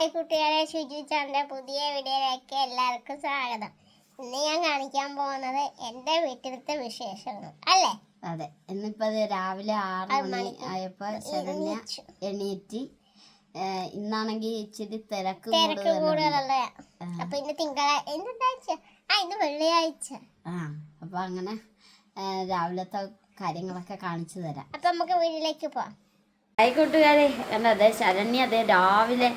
Hi കുട്ടികളെ ശുചി ചാന്റെ പുതിയ വീഡിയോയിലേക്ക് എല്ലാവർക്കും സ്വാഗതം. ഇന്ന് ഞാൻ കാണിക്കാൻ പോകുന്നത് എന്റെ വീട്ടിലത്തെ വിശേഷങ്ങൾ അല്ലേ? അതെ ഇന്നിപ്പോ അത് രാവിലെ ആറ് മണി ആയപ്പോൾ ആയപ്പോ ശരണ്യ എണീറ്റ് ഇന്നാണെങ്കിൽ ഇച്ചിരി തിരക്ക് തിരക്ക് കൂടുതലുള്ള അപ്പൊ ഇന്ന് തിങ്കളാഴ്ച എന്തുണ്ടാഴ്ച ആ ഇന്ന് വെള്ളിയാഴ്ച. ആ അപ്പൊ അങ്ങനെ രാവിലത്തെ കാര്യങ്ങളൊക്കെ കാണിച്ചു തരാം. അപ്പൊ നമുക്ക് വീട്ടിലേക്ക് പോവാം. ഹായ് കൂട്ടുകാരെ അതെ ശരണ്യ അതെ രാവിലെ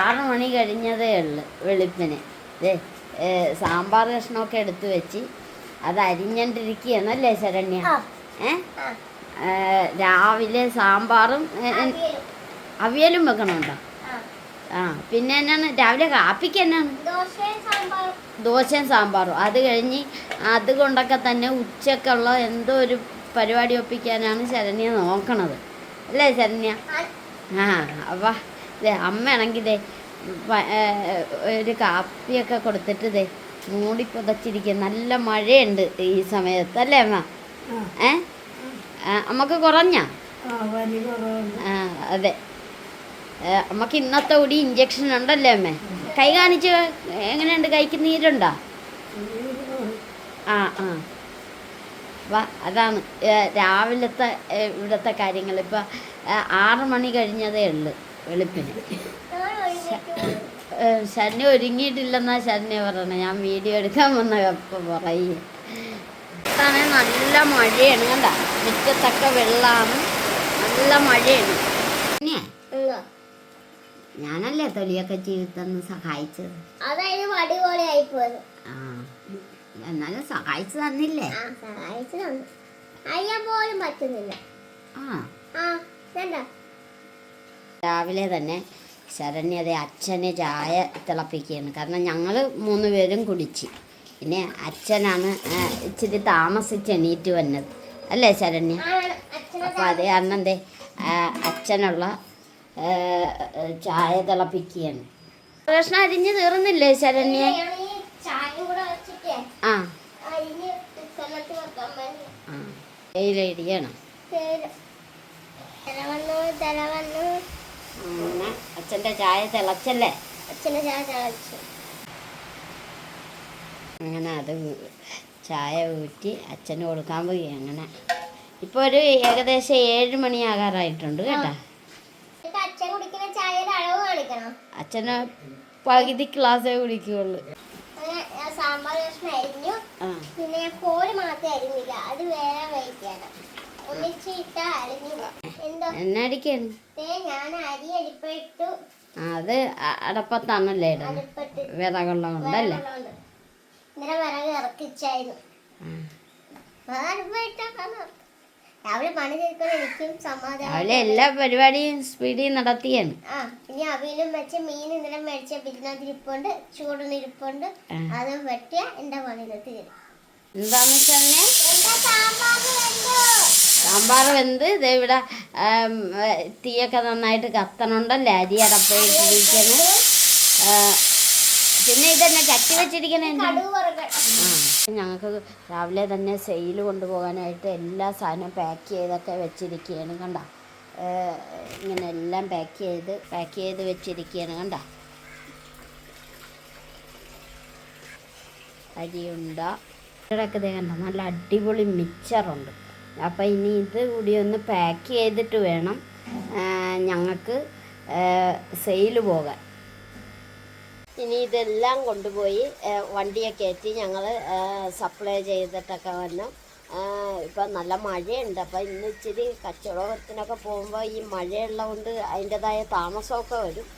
ആറു മണി കഴിഞ്ഞതേ ഉള്ളു വെളുപ്പിന്. ദേ സാമ്പാർ കഷ്ണമൊക്കെ എടുത്തു വെച്ച് അത് അരിഞ്ഞണ്ടിരിക്കുകയെന്നല്ലേ ശരണ്യ. ഏ? രാവിലെ സാമ്പാറും അവിയലും. വെക്കണമുണ്ടോ വെക്കണുണ്ടോ? ആ. പിന്നെ എന്നാണ്? രാവിലെ കാപ്പിക്ക് എന്നാണ്? ദോശയും സാമ്പാറും. അത് കഴിഞ്ഞ് അതുകൊണ്ടൊക്കെ തന്നെ ഉച്ചക്കുള്ള എന്തോ ഒരു പരിപാടി ഒപ്പിക്കാനാണ് ശരണ്യ നോക്കണത്. അല്ലേ ശരണ്യ? ആ. അപ്പം ദേ അമ്മയാണെങ്കിൽ ഇതേ ഒരു കാപ്പിയൊക്കെ കൊടുത്തിട്ട് ഇതേ മൂടി പുതച്ചിരിക്കുക നല്ല മഴയുണ്ട് ഈ സമയത്ത് അല്ലേ അമ്മ? ഏ? അമ്മയ്ക്ക് കുറഞ്ഞ? ആ അതെ. അമ്മയ്ക്ക് ഇന്നത്തെ കൂടി ഇഞ്ചക്ഷൻ ഉണ്ടല്ലേ അമ്മേ? കൈ കാണിച്ച് എങ്ങനെയുണ്ട്? കൈക്ക് നീരുണ്ടോ? ആ ആ. വാ അതാണ് രാവിലത്തെ ഇവിടുത്തെ കാര്യങ്ങൾ. ഇപ്പം ആറ് മണി കഴിഞ്ഞതേ ഉള്ളു വെളുപ്പിന്. ശരണ്യ ഒരുങ്ങിയിട്ടില്ലെന്നാ ശനി പറയണേ ഞാൻ വീഡിയോ എടുക്കാൻ വന്ന അപ്പം പറയും. നല്ല മഴയാണ് കണ്ട? മുറ്റത്തൊക്കെ വെള്ളമാണ് നല്ല മഴയാണ്. ഞാനല്ലേ തൊലിയൊക്കെ ജീവിതം സഹായിച്ചത്? അതായത് ആ. എന്നാലും സഹായിച്ചു തന്നില്ലേ ആ സഹായിച്ചു തന്നു അറിയാൻ പോലും പറ്റുന്നില്ല. ആ. ആ വേണ്ട രാവിലെ തന്നെ ശരണ്യത അച്ഛന് ചായ തിളപ്പിക്കുകയാണ്. കാരണം ഞങ്ങൾ മൂന്ന് പേരും കുടിച്ച്. പിന്നെ അച്ഛനാണ് ഇച്ചിരി താമസിച്ച് എണീറ്റ് വന്നത്. അല്ലേ ശരണ്യ? അപ്പോൾ അത് കാരണം എന്തേ അച്ഛനുള്ള ചായ തിളപ്പിക്കുകയാണ്. പ്രശ്നം അരിഞ്ഞ് തീർന്നില്ലേ ശരണ്യ? അച്ഛന്റെ ചായ തിളച്ചല്ലേ? ചായ തിളച്ചു. അങ്ങനെ അത് ചായ ഊറ്റി അച്ഛന് കൊടുക്കാൻ പോയി അങ്ങനെ. ഇപ്പോൾ ഒരു ഏകദേശം ഏഴ് മണിയാകാറായിട്ടുണ്ട് കേട്ടോ. എന്നിട്ട് അച്ഛൻ കുടിക്കുന്ന ചായയുടെ അളവ് കാണിക്കണം. അച്ഛന് പകുതി ക്ലാസ്സേ കുടിക്കുകയുള്ളു അങ്ങനെ ഞാൻ സാമ്പാർ കഷ്ണം അരിഞ്ഞു ആ അരിഞ്ഞില്ല. അത് വേറെ വഴിക്കാണ് ഒന്നിച്ചിട്ട അരിഞ്ഞു എന്തോ? എന്നടിക്കാണ് ഞാൻ അരി അരിപ്പിട്ടു അത് അടപ്പത്താണല്ലേ ഇടുന്നത് വിറകുള്ള കൊണ്ടല്ലേ. ഇന്നലെ വിറക് ഇറക്കിച്ചായിരുന്നു. രാവിലെ പണി സമാധാനം രാവിലെ എല്ലാ പരിപാടിയും സ്പീഡിൽ നടത്തിയാണ്. ഇനി അവയിലും വെച്ച മീൻ ഇന്നലെ മേടിച്ച ബിരിയാണി ഇരിപ്പുണ്ട് ഇരിപ്പുണ്ട് അത് വെട്ടിയ എന്റെ പണി തീരും. എന്താന്ന് സാമ്പാർ വെന്ത്. ഇതേ ഇവിടെ തീയൊക്കെ നന്നായിട്ട് കത്തണുണ്ടല്ലേ? അരി അടപ്പിട്ടിരിക്കുന്നത് പിന്നെ ഇതന്നെ ചട്ടി വെച്ചിരിക്കണേ ഞങ്ങൾക്ക് രാവിലെ തന്നെ സെയിൽ കൊണ്ടുപോകാനായിട്ട് എല്ലാ സാധനവും പാക്ക് ചെയ്തൊക്കെ വെച്ചിരിക്കുകയാണ് കണ്ട? ഇങ്ങനെ എല്ലാം പാക്ക് ചെയ്ത് പാക്ക് ചെയ്ത് വെച്ചിരിക്കുകയാണ് കണ്ട? അരിയുണ്ട. ഇവിടെയൊക്കെ കണ്ട? നല്ല അടിപൊളി മിച്ചറുണ്ട് അപ്പം ഇനി ഇത് കൂടി ഒന്ന് പാക്ക് ചെയ്തിട്ട് വേണം ഞങ്ങൾക്ക് സെയിൽ പോകാൻ. ഇനി ഇതെല്ലാം കൊണ്ടുപോയി വണ്ടിയെ കയറ്റി ഞങ്ങൾ സപ്ലൈ ചെയ്തിട്ടൊക്കെ വന്നു. ഇപ്പം നല്ല മഴയുണ്ട്. അപ്പം ഇന്ന് ഇച്ചിരി കച്ചവടത്തിനൊക്കെ പോകുമ്പോൾ ഈ മഴയുള്ളതുകൊണ്ട് അതിന്റെതായ താമസമൊക്കെ വരും.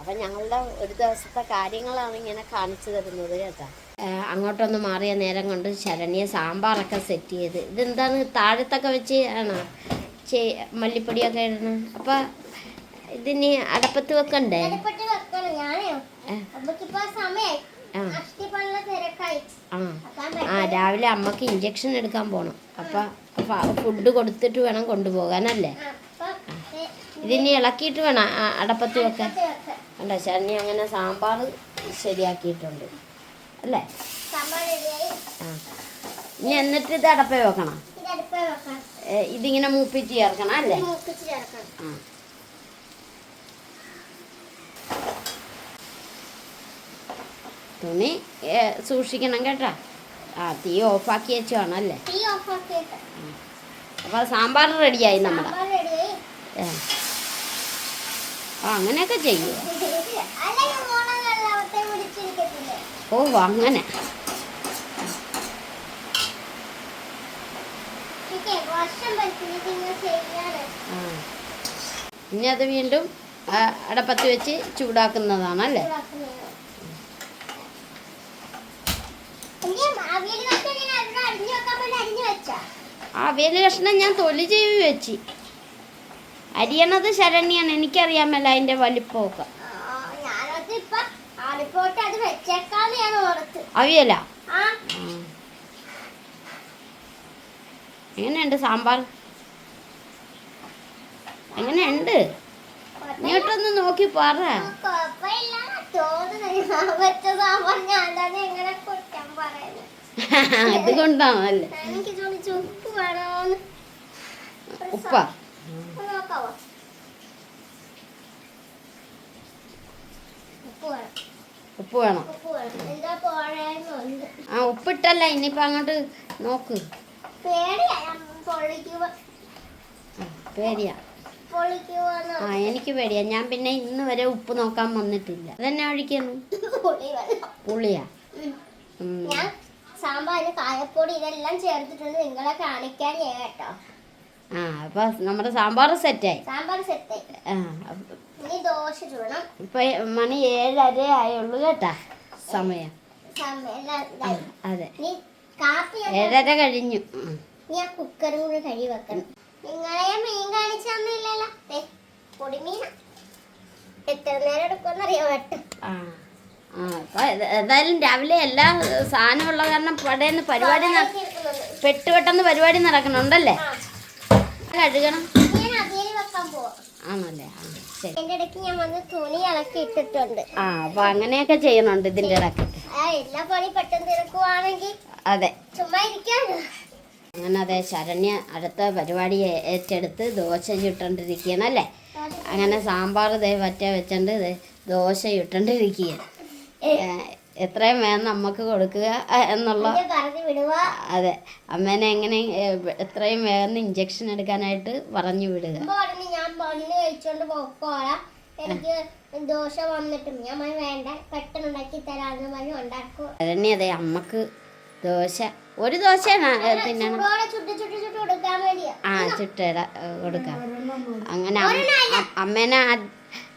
അപ്പം ഞങ്ങളുടെ ഒരു ദിവസത്തെ കാര്യങ്ങളാണ് ഇങ്ങനെ കാണിച്ചു തരുന്നത് കേട്ടോ. അങ്ങോട്ടൊന്ന് മാറിയ നേരം കൊണ്ട് ശരണ്യ സാമ്പാറൊക്കെ സെറ്റ് ചെയ്ത്. ഇതെന്താണ്? താഴത്തൊക്കെ വെച്ച് ആണോ? ചേ മല്ലിപ്പൊടിയൊക്കെ ഇടണം? അപ്പം ഇതിന് അടപ്പത്ത് വെക്കണ്ടേ? ആ രാവിലെ അമ്മയ്ക്ക് ഇഞ്ചക്ഷൻ എടുക്കാൻ പോണം. അപ്പം ഫുഡ് കൊടുത്തിട്ട് വേണം കൊണ്ടുപോകാനല്ലേ? ഇതിനി ഇളക്കിയിട്ട് വേണം അടപ്പത്ത് വെക്കാൻ. അല്ല ശരണി അങ്ങനെ സാമ്പാർ ശരിയാക്കിയിട്ടുണ്ട്. അല്ലേ? ഇനി എന്നിട്ട് ഇത് അടപ്പ വെക്കണം. ഇത് വെക്കണം. ഇതിങ്ങനെ മൂപ്പിച്ച് ചേർക്കണം അല്ലേ? ആ. തുണി സൂക്ഷിക്കണം കേട്ടാ. ആ തീ ഓഫാക്കി വെച്ച്. തീ അല്ലേ അപ്പോൾ സാമ്പാർ റെഡിയായി നമ്മുടെ. ആ അങ്ങനെയൊക്കെ ചെയ്യുക ഓ അങ്ങനെ. ഇനി അത് വീണ്ടും അടപ്പത്ത് വെച്ച് ചൂടാക്കുന്നതാണ് അല്ലേ? അവിയൽ കഷ്ണം ഞാൻ തൊലി ചെയ്ത് വെച്ച്. അരിയണത് ശരണ്യാണ് എനിക്കറിയാമല്ല അതിന്റെ വലിപ്പമൊക്കെ ആ, ഞാനത് ഇപ്പൊ അടുപ്പോട്ട് അത് വെച്ചേക്കാന്ന് ഞാൻ ഓർത്ത് അവിയല? എങ്ങനെയുണ്ട് സാമ്പാർ? എങ്ങനെയുണ്ട്? ഇങ്ങോട്ടൊന്ന് നോക്കി പറ. കുഴപ്പമില്ല തോന്നുന്നു. ഞാൻ വെച്ച സാമ്പാർ ഞാൻ തന്നെ എങ്ങനെ കുറ്റം പറയുന്നത് അതുകൊണ്ടാണല്ലേ എനിക്ക് ചോദിച്ചു ഉപ്പ് വേണോന്ന് ഒരു ഉപ്പ സ- ഒന്ന് നോക്കാവോ ഉപ്പ് വേണം ഉപ്പ് വേണം. ആ ഉപ്പിട്ടല്ല ഇനിയിപ്പോൾ അങ്ങോട്ട് നോക്ക്. പേടിയാ ആ, എനിക്ക് പേടിയാ. ഞാൻ പിന്നെ ഇന്ന് വരെ ഉപ്പ് നോക്കാൻ വന്നിട്ടില്ല. അതെന്നെ ഒഴിക്കുന്നു? പുളി പുളിയാ? സാമ്പാറിന് കായപ്പൊടി ഇതെല്ലാം ചേർത്തിട്ടുണ്ട്. നിങ്ങളെ കാണിക്കാൻ കേട്ടോ. ആ അപ്പൊ നമ്മുടെ സാമ്പാർ സെറ്റായി. സാമ്പാർ സെറ്റ് ആ ദോശ ചൂടണം. ഇപ്പൊ മണി ഏഴര ആയുള്ളൂ കേട്ടാ സമയം. അതെ. ഏഴര കഴിഞ്ഞു. ഞാൻ കുക്കറും കൂടെ കഴുകി വെക്കണം. നിങ്ങളെ മീൻ കാണിച്ചൊന്നുമില്ലല്ലോ ദേ, പൊടിമീന. എത്ര നേരം എടുക്കുമെന്നറിയോ വെട്ട് ഏതായാലും രാവിലെ എല്ലാ സാധനം ഉള്ള കാരണം പടയെന്ന് പരിപാടി പെട്ടുപെട്ടെന്ന് പെട്ട് പെട്ടെന്ന് പരിപാടി നടക്കണുണ്ടല്ലേ? കഴുകണം. ആണല്ലേ? ആ. എന്റെ ഇടയ്ക്ക് ഞാൻ വന്ന് തുണി ഇളക്കി ഇട്ടിട്ടുണ്ട്. ആ അപ്പൊ അങ്ങനെയൊക്കെ ചെയ്യണുണ്ട് ഇതിന്റെ ഇടയ്ക്ക്. എല്ലാ പണി പെട്ടെന്ന് തീർക്കുവാണെങ്കിൽ അതെ. ചുമ്മാ ഇരിക്കാനോ അങ്ങനെ അതെ ശരണ്യ അടുത്ത പരിപാടി ഏറ്റെടുത്ത് ദോശ ചുട്ടോണ്ടിരിക്കുകയാണ് അല്ലേ? അങ്ങനെ സാമ്പാർ ദേ വറ്റ വെച്ചോണ്ട് ദോശ ചുട്ടോണ്ടിരിക്കുകയാണ്. എത്രയും വേണം നമുക്ക് കൊടുക്കുക എന്നുള്ള എന്നെ അതെ. അമ്മേനെ എങ്ങനെ എത്രയും വേഗം ഇഞ്ചക്ഷൻ എടുക്കാനായിട്ട് പറഞ്ഞു വിടുക. ഞാൻ പണ്ട് കഴിച്ചോണ്ട് പോക്കോളാം എനിക്ക് ദോശ വന്നിട്ടും ഞാൻ വേണ്ട പെട്ടെന്ന് ഉണ്ടാക്കി തരാമെന്ന് പറഞ്ഞു ഉണ്ടാക്കും ശരണ്യ അതെ അമ്മയ്ക്ക് ദോശ ഒരു ദോശ ആ ചുട്ട കൊടുക്കാം. അങ്ങനെ അമ്മ- അമ്മേനെ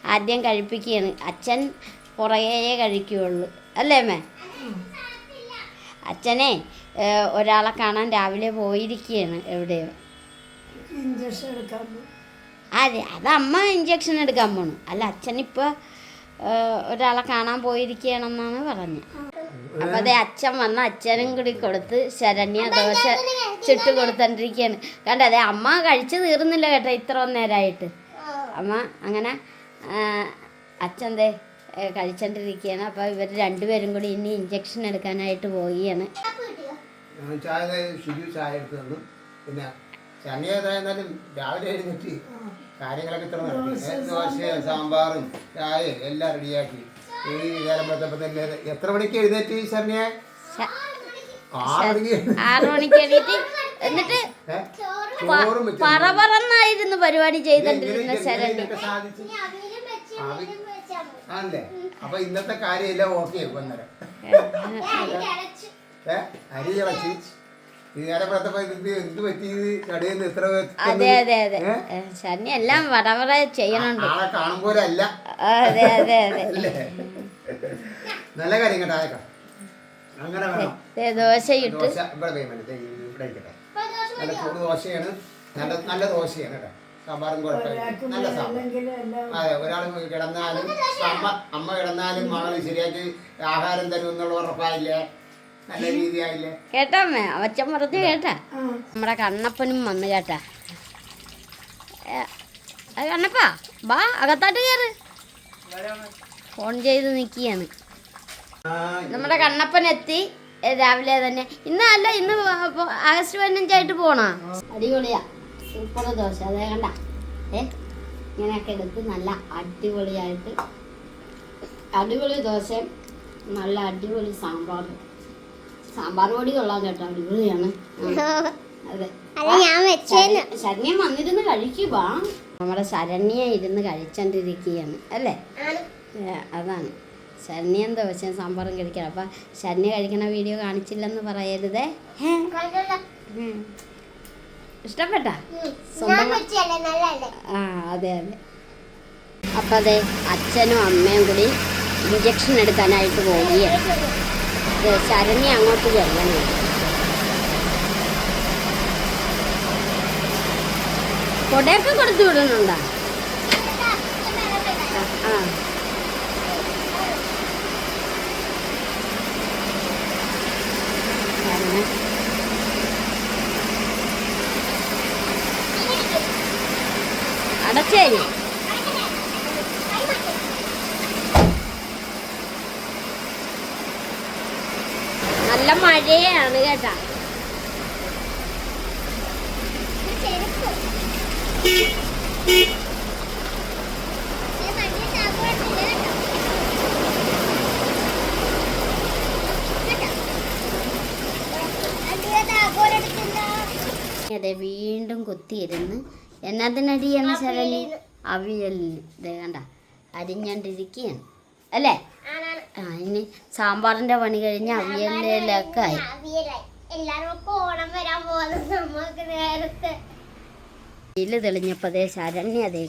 ആദ്യം കഴിപ്പിക്കുകയാണ്. അച്ഛൻ പുറകേ കഴിക്കുകയുള്ളൂ. അല്ലേ അമ്മേ? അച്ഛനെ ഒരാളെ കാണാൻ രാവിലെ പോയിരിക്കുകയാണ് എവിടെയോ. ഇഞ്ചക്ഷൻ എടുക്കാൻ. അതെ അത് അമ്മ ഇഞ്ചക്ഷൻ എടുക്കാൻ പോണു. അല്ല അച്ഛനിപ്പോ ഒരാളെ കാണാൻ പോയിരിക്കുകയാണെന്നാണ് പറഞ്ഞത്. അപ്പം അതെ അച്ഛൻ വന്ന അച്ഛനും കൂടി കൊടുത്ത് ശരണ്യ ദോശ ചുട്ട് കൊടുത്തോണ്ടിരിക്കുകയാണ് കണ്ട അതെ അമ്മ കഴിച്ചു തീർന്നില്ല കേട്ടോ ഇത്ര നേരമായിട്ട് അമ്മ അങ്ങനെ അച്ഛൻ ദേ കഴിച്ചോണ്ടിരിക്കുകയാണ്. അപ്പോൾ ഇവർ രണ്ടുപേരും കൂടി ഇനി ഇഞ്ചക്ഷൻ എടുക്കാനായിട്ട് പോവുകയാണ്. ഞാൻ ചായ ഷിജു ചായ എടുത്ത് തന്നു. പിന്നെ ചനി ഏതായിരുന്നാലും രാവിലെ എഴുന്നേറ്റ് കാര്യങ്ങളൊക്കെ ഇത്ര നടത്തി. ഏ, ദോശയും സാമ്പാറും. ചായയും എല്ലാം റെഡിയാക്കി ഈ നേരം വെച്ചപ്പോൾ തന്നെ എത്ര മണിക്ക് എഴുന്നേറ്റ് ആറ് മണിക്ക് എന്നിട്ട് പറ പറന്നായിരുന്നു പരിപാടി ചെയ്തോണ്ടിരുന്ന ശരണ്യ. ആണല്ലേ അപ്പൊ ഇന്നത്തെ കാര്യം എല്ലാം ഓക്കെ വന്നേരം ഏ? അരി നിന്ന് അതെ അതെ അതെ? ഏ, എല്ലാം വട വട ചെയ്യണുണ്ട്. അതെ അതെ അതെ. നല്ല കാര്യം കേട്ടോ അങ്ങനെ ദോശ ഇട്ട്. ദോശ ഇവിടെ വേണം. ദേ ഇവിടെ നല്ല ചൂട് ദോശയാണ്. നല്ല നല്ല ദോശയാണ് കേട്ടോ. സാമ്പാറും കുഴപ്പമില്ല. നല്ല സാമ്പാർ അതെ ഒരാൾ കിടന്നാലും അമ്മ അമ്മ കിടന്നാലും മകൾ ശരിയാക്കി ആഹാരം തരും എന്നുള്ള ഉറപ്പായില്ലേ? നല്ല രീതിയായില്ലേ? കേട്ടമ്മേ അവച്ചൻ അച്ഛൻ പറഞ്ഞു കേട്ടാ. നമ്മുടെ കണ്ണപ്പനും വന്ന് കേട്ടാ കണ്ണപ്പാ ബാ അകത്താട്ട് കയറ് ഫോൺ ചെയ്ത് നിൽക്കുകയാണ് നമ്മടെ നമ്മുടെ കണ്ണപ്പൻ എത്തി. രാവിലെ തന്നെ. ഇന്നല്ല ഇന്ന് ആഗസ്റ്റ് പതിനഞ്ചായിട്ട് പോണോ. അടിപൊളിയാ. സൂപ്പർ ദോശ. അതേ കണ്ട. ഏ? ഇങ്ങനെയൊക്കെ എടുത്ത് നല്ല അടിപൊളിയായിട്ട് അടിപൊളി ദോശയും നല്ല അടിപൊളി സാമ്പാർ സാമ്പാർ പൊടി കൊള്ളാം കേട്ടോ. അടിപൊളിയാണ്. അതെ. ശരണ്യം വന്നിരുന്ന് കഴിക്കുക നമ്മുടെ ശരണ്യ ഇരുന്ന് കഴിച്ചോണ്ടിരിക്കുകയാണ് അല്ലേ? അതാണ്. ശരണ്യം ദോശയും സാമ്പാറും കഴിക്കണം. അപ്പം ശരണ്യ കഴിക്കണ വീഡിയോ കാണിച്ചില്ലെന്ന് പറയരുതേ. ഇഷ്ടപ്പെട്ടാ? ആ അതെ അതെ. അപ്പം അതെ അച്ഛനും അമ്മയും കൂടി ഇഞ്ചക്ഷൻ എടുക്കാനായിട്ട് പോവുകയാണ് ശരണി അങ്ങോട്ട് ചെല്ലണം കൊടയൊക്കെ കൊടുത്തു വിടുന്നുണ്ടോ? ആ, ആ. അടച്ചേരി നല്ല മഴയാണ് കേട്ടാ. ചെരുപ്പ് ഞാൻ വണ്ടി ചാക്കുവാട്ടില്ല കേട്ടോ കേട്ടോ വണ്ടിയെ ചാക്കുവാടെടുക്കില്ല അതെ വീണ്ടും കുത്തിയിരുന്ന് എന്നതിനടിയാണ് ശരണി ഇതേ കണ്ട. അരിഞ്ഞോണ്ടിരിക്കുകയാണ് അല്ലേ? ആ ഇനി സാമ്പാറിന്റെ പണി കഴിഞ്ഞ് അവിയലിലൊക്കെ ആയി. വെയിൽ തെളിഞ്ഞപ്പോൾ അതേ ശരണ്യ അതേ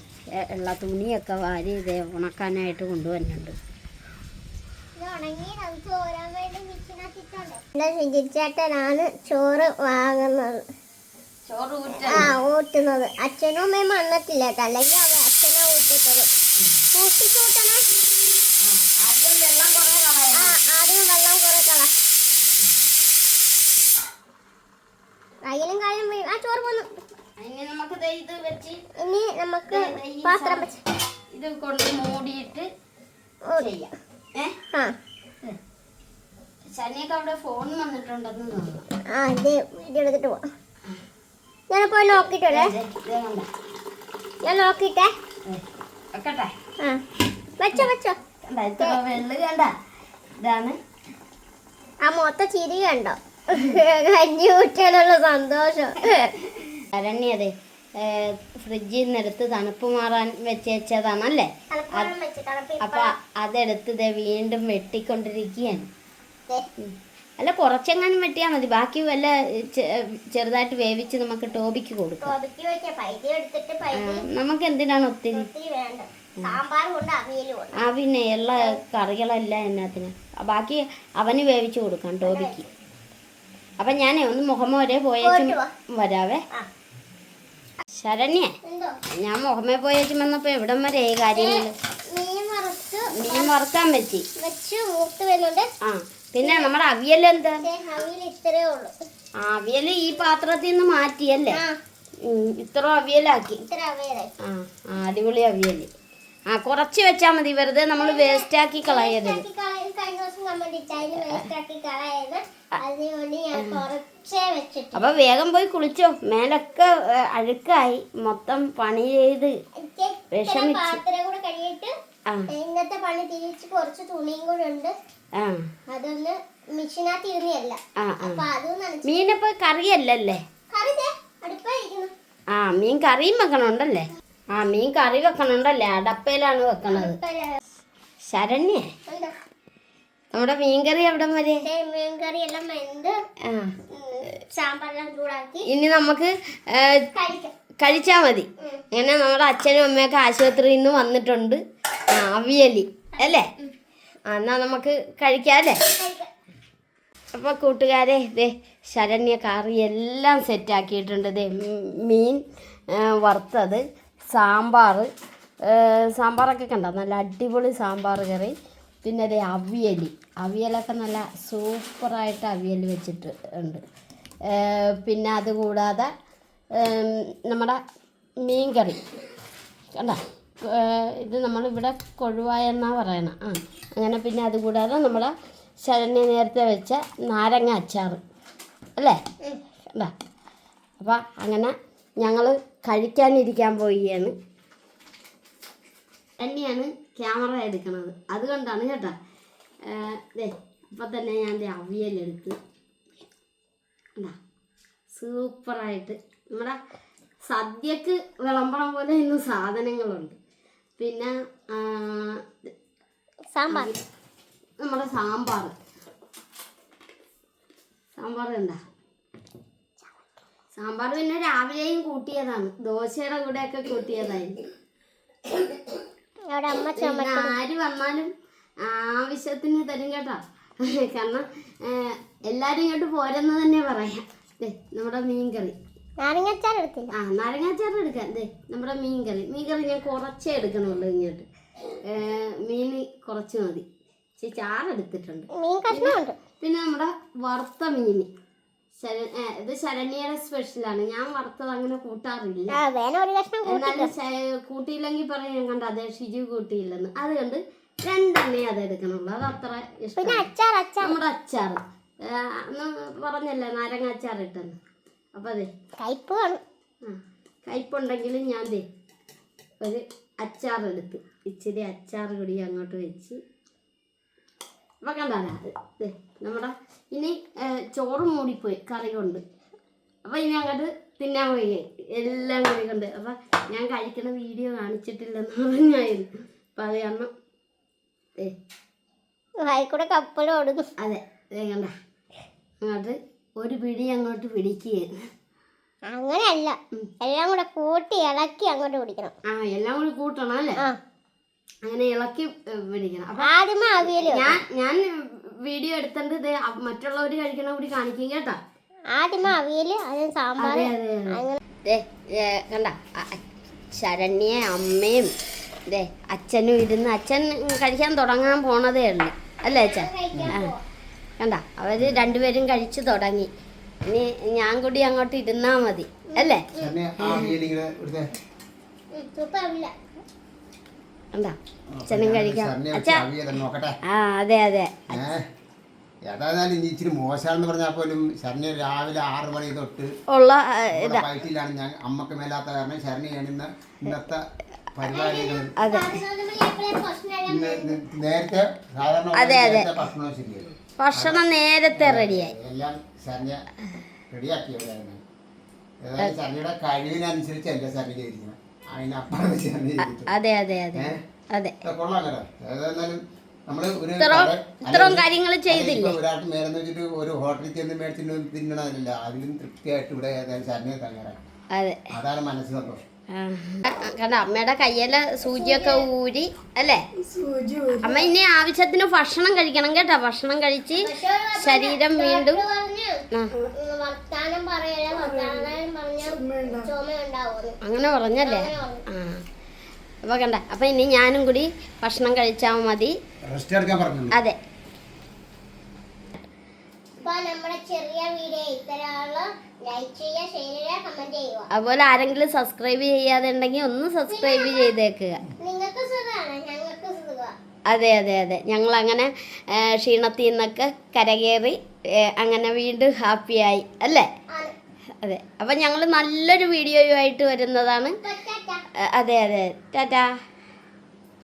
ഉള്ള തുണിയൊക്കെ വാരി ഇതേ ഉണക്കാനായിട്ട് കൊണ്ടുവന്നുണ്ട് ചേട്ടനാണ് ചോറ് വാങ്ങുന്നത്. ആ ഊട്ടുന്നത് അച്ഛനും അമ്മയും വന്നിട്ടില്ല അല്ലെങ്കിൽ അച്ഛനെ ഊട്ടിട്ടത് ഊട്ടി കൂട്ടണം. ആ ആദ്യം വെള്ളം കുറെ കള. കയ്യിലും കാലും വീഴും. ആ ചോറ് പോന്നു. ഇനി നമുക്ക് ദേ ഇത് വെച്ച് ഇനി നമുക്ക് പാത്രം വെച്ച്. ഇത് കൊണ്ട് മൂടിയിട്ട് ഊട്ടി. ചെയ്യാം. ഏ? ആ. ശനിയൊക്കെ അവിടെ ഫോൺ വന്നിട്ടുണ്ടെന്ന് തോന്നുന്നു. ആ ഇത് വീഡിയോ എടുത്തിട്ട് പോവാം. ഞാനിപ്പോ പോയി വരാം കണ്ടോ? ഞാൻ നോക്കിട്ടെ. ആ. വെച്ചോ വെച്ചോ. ഇതാണ്. ആ മൊത്ത ചിരി കണ്ടോ? കഞ്ഞി കുട്ടികളുള്ള സന്തോഷം. ശരണ്യതെ ഫ്രിഡ്ജിൽ നിന്നെടുത്ത് തണുപ്പ് മാറാൻ വെച്ചേച്ചതാണല്ലേ അപ്പൊ അതെടുത്ത് വീണ്ടും വെട്ടിക്കൊണ്ടിരിക്കുകയാണ്. അല്ല കുറച്ചെങ്ങാനും വെട്ടിയാൽ മതി. ബാക്കി വല്ല ചെറുതായിട്ട് വേവിച്ച് നമുക്ക് ടോബിക്ക് കൊടുക്കാം. നമുക്ക് എന്തിനാണ് ഒത്തിരി? ആ പിന്നെ എല്ലാ കറികളെല്ലാം എന്നാത്തിന് ബാക്കി അവന് വേവിച്ച് കൊടുക്കാം ടോബിക്ക് അപ്പം ഞാനേ ഒന്ന് മുഖമ വരെ പോയേച്ചും വരാവേ. ശരണ്യേ ഞാൻ മുഖമേ പോയേച്ചും വന്നപ്പോൾ എവിടം വരെ ഈ കാര്യങ്ങൾ മീൻ വറുക്കാൻ പറ്റി. ആ. പിന്നെ നമ്മുടെ അവിയൽ എന്താ? ആ അവിയൽ ഈ പാത്രത്തിൽ നിന്ന് മാറ്റിയല്ലേ? ഇത്ര അവിയലാക്കി. ആ അടിപൊളി അവിയൽ ആ കുറച്ച് വെച്ചാൽ മതി വെറുതെ നമ്മൾ വേസ്റ്റ് ആക്കി കളയരുത്. അപ്പൊ വേഗം പോയി കുളിച്ചോ. മേലൊക്കെ അഴുക്കായി. മൊത്തം പണി ചെയ്ത് വിഷമിച്ചു. ഇന്നത്തെ പണി തിരിച്ച് കുറച്ച് തുണിയും കൂടെ ഉണ്ട്. അതൊന്ന് ഇരുന്നല്ല നനച്ച് കറിയല്ലല്ലേ? ആ മീൻ കറിയും വെക്കണുണ്ടല്ലേ? ആ മീൻ കറി വെക്കണുണ്ടല്ലേ? അടപ്പയിലാണ് വെക്കണത്. ശരണ്യേ നമ്മുടെ മീൻകറി എവിടെ വരെ? എല്ലാം വെന്ത് ആ. ഉം, സാമ്പാറെല്ലാം ചൂടാക്കി ഇനി നമുക്ക് കഴിച്ചാ കഴിച്ചാൽ മതി. അങ്ങനെ നമ്മുടെ അച്ഛനും അമ്മയൊക്കെ ആശുപത്രിയിൽ നിന്ന് വന്നിട്ടുണ്ട്. അവിയലി. അല്ലേ? എന്നാ നമുക്ക് കഴിക്കാല്ലേ അപ്പൊ അപ്പോൾ കൂട്ടുകാരെ ദേ ശരണ്യ കറി എല്ലാം സെറ്റാക്കിയിട്ടുണ്ട് ദേ മീൻ വറുത്തത് സാമ്പാർ സാമ്പാറൊക്കെ കണ്ട? നല്ല അടിപൊളി സാമ്പാർ കറി. പിന്നെ അതേ അവിയൽ അവിയലൊക്കെ നല്ല സൂപ്പറായിട്ട് അവിയൽ വെച്ചിട്ട് ഉണ്ട്. പിന്നെ അതുകൂടാതെ നമ്മുടെ മീൻ കറി. കണ്ടോ? ഇത് നമ്മളിവിടെ കൊഴുവായ എന്നാ പറയണം. ആ അങ്ങനെ പിന്നെ അതുകൂടാതെ നമ്മൾ ശരണ്യ നേരത്തെ വെച്ച നാരങ്ങ അച്ചാർ. അല്ലേ? കണ്ടോ? അപ്പം അങ്ങനെ ഞങ്ങൾ കഴിക്കാനിരിക്കാൻ പോവുകയാണ് തന്നെയാണ് ക്യാമറ എടുക്കുന്നത് അതുകൊണ്ടാണ് കേട്ടോ. ദേ അപ്പം തന്നെ ഞാൻ അവിയലെടുത്ത് എന്താ സൂപ്പറായിട്ട്. നമ്മുടെ സദ്യക്ക് വിളമ്പണം പോലെ ഇന്ന് സാധനങ്ങളുണ്ട്. പിന്നെ സാമ്പാർ. നമ്മുടെ സാമ്പാർ. സാമ്പാർ എന്താ സാമ്പാർ പിന്നെ രാവിലെയും കൂട്ടിയതാണ്. ദോശയുടെ കൂടെയൊക്കെ കൂട്ടിയതായിരുന്നു. പിന്നെ ആര് വന്നാലും ആവശ്യത്തിന് തരും കേട്ടോ. കാരണം എല്ലാരും ഇങ്ങോട്ട് പോരെന്ന് തന്നെ പറയാം. നമ്മുടെ മീൻകറി. നാരങ്ങച്ചാർ എടുത്തില്ല. ആ നാരങ്ങാച്ചാർ എടുക്കാം. ദേ നമ്മുടെ മീൻകറി. മീൻകറി ഞാൻ കുറച്ചേ എടുക്കണുള്ളൂ ഇങ്ങോട്ട്. മീൻ കുറച്ച് മതി. ചാറെടുത്തിട്ടുണ്ട് പിന്നെ നമ്മുടെ വറുത്ത മീൻ. ഇത് ശരണ്യയുടെ സ്പെഷ്യലാണ് ഞാൻ വറുത്തത് അങ്ങനെ കൂട്ടാറില്ല. എന്നാലും കൂട്ടിയില്ലെങ്കിൽ പറയും കണ്ട അതെ ഷിജു കൂട്ടിയില്ലെന്ന്. അതുകൊണ്ട് രണ്ടെണ്ണേ അത് എടുക്കണുള്ളൂ. അത് അത്ര ഇഷ്ടം നമ്മുടെ അച്ചാർ. പറഞ്ഞല്ലേ നാരങ്ങ അച്ചാർ ഇട്ടെന്ന്. അപ്പോൾ അതെ. കയ്പ് വേണം ആ ഞാൻ ദേ ഒരു അച്ചാർ എടുത്തു ഇച്ചിരി അച്ചാർ കൂടി അങ്ങോട്ട് വെച്ച് അപ്പം കണ്ടാലാ നമ്മുടെ ഇനി ചോറും മൂടിപ്പോയി കറി കൊണ്ട് അപ്പം ഇനി അങ്ങോട്ട് തിന്നാൻ പോയി എല്ലാം കറി കൊണ്ട് അപ്പം ഞാൻ കഴിക്കുന്ന വീഡിയോ കാണിച്ചിട്ടില്ലെന്ന് പറഞ്ഞായിരുന്നു. അപ്പം അത് കാരണം ഏ വായിക്കൂടെ കപ്പലും ഓടുന്നു. അതെ കണ്ട? അങ്ങോട്ട് ഒരു പിടി അങ്ങോട്ട് പിടിക്കുകയാണ് അങ്ങനെയല്ല. എല്ലാം കൂടെ കൂട്ടി ഇളക്കി അങ്ങോട്ട് പിടിക്കണം. ആ എല്ലാം കൂടി കൂട്ടണം അല്ലേ? അങ്ങനെ ഇളക്കി പിടിക്കണം. അപ്പൊ ആദ്യമേ അവിയൽ ഞാൻ ഞാൻ വീഡിയോ എടുത്തിട്ട് ഇത് മറ്റുള്ളവർ കഴിക്കണ കൂടി കാണിക്കും കേട്ടാ. ആദ്യമേ അവിയൽ അതിന് സാമ്പാർ ഏ, കണ്ട ശരണ്യ അമ്മയും അച്ഛനും ഇരുന്ന് അച്ഛൻ കഴിക്കാൻ തുടങ്ങാൻ പോണതേ ഉള്ളു. അല്ലേ അച്ഛൻ ആ. കണ്ട അവർ രണ്ടുപേരും കഴിച്ചു തുടങ്ങി. ഇനി ഞാൻ കൂടി അങ്ങോട്ട് ഇരുന്നാ മതി അല്ലേ? അച്ഛനും കഴിക്കാം. ആ അതെ അതെ. ഏതായാലും ഇച്ചിരി മോശമാണെന്ന് പറഞ്ഞാൽ പോലും ശരണ്യ രാവിലെ ആറ് മണി തൊട്ട് ഉള്ള വയറ്റിലാണ് ഞാൻ അമ്മയ്ക്ക് മേലാത്ത കാരണം ശരണ്യാണ് ഇന്ന് ഇന്നത്തെ പരിപാടികൾ നേരത്തെ സാധാരണ ഭക്ഷണം ശരിയായി. ഭക്ഷണം നേരത്തെ റെഡിയായി എല്ലാം ശരണ്യ റെഡിയാക്കിയവരായിരുന്നു ഏതായാലും ശരണ്യയുടെ എന്റെ ശരണ്യ ചെയ്തിരിക്കണം അതിനപ്പുറം ശരണ്യ അതെ അതെ അതെ. അതെ. കൊള്ളാം കേട്ടോ ഏതായാലും നമ്മൾ ഒരു ഇത്രയും- കാര്യങ്ങൾ ചെയ്തില്ലേ? ഒരാൾക്ക് മേലെന്ന് വെച്ചിട്ട് ഒരു ഹോട്ടലിൽ ചെന്ന് മേടിച്ചിട്ട് തിന്നണതില്ല. അതിലും തൃപ്തിയായിട്ട് ഇവിടെ ഏതായാലും ശരണ്യ അതാണ് മനസ്സ് സന്തോഷം. കണ്ട അമ്മയുടെ കയ്യിലെ സൂചിയൊക്കെ ഊരി അല്ലേ? അമ്മ ഇനി ആവശ്യത്തിന് ഭക്ഷണം കഴിക്കണം കേട്ടോ. ഭക്ഷണം കഴിച്ച് ശരീരം വീണ്ടും വർത്താനം പറയല വർത്താനം പറഞ്ഞ ചുമയുണ്ടാവും. അങ്ങനെ പറഞ്ഞല്ലേ? ആ. അപ്പൊ കണ്ട അപ്പൊ ഇനി ഞാനും കൂടി ഭക്ഷണം കഴിച്ചാൽ മതി. റെസ്റ്റ് എടുക്കാൻ പറഞ്ഞു അതെ. നമ്മുടെ ചെറിയ വീഡിയോ ലൈക്ക് ചെയ്യുക ഷെയർ ചെയ്യുക കമന്റ് ചെയ്യുക. അതുപോലെ ആരെങ്കിലും സബ്സ്ക്രൈബ് ചെയ്യാതെ ഉണ്ടെങ്കിൽ ഒന്ന് സബ്സ്ക്രൈബ് ചെയ്തേക്കുക. നിങ്ങൾക്ക് സുഖമാണ് ഞങ്ങൾക്ക് സുഖമാണ് അതെ അതെ അതെ. ഞങ്ങൾ അങ്ങനെ ക്ഷീണത്തിൽ നിന്നൊക്കെ കരകയറി അങ്ങനെ വീണ്ടും ഹാപ്പിയായി. അല്ലേ? അതെ. അപ്പം ഞങ്ങൾ നല്ലൊരു വീഡിയോയുമായിട്ട് വരുന്നതാണ്. അതെ അതെ. ടാറ്റാ.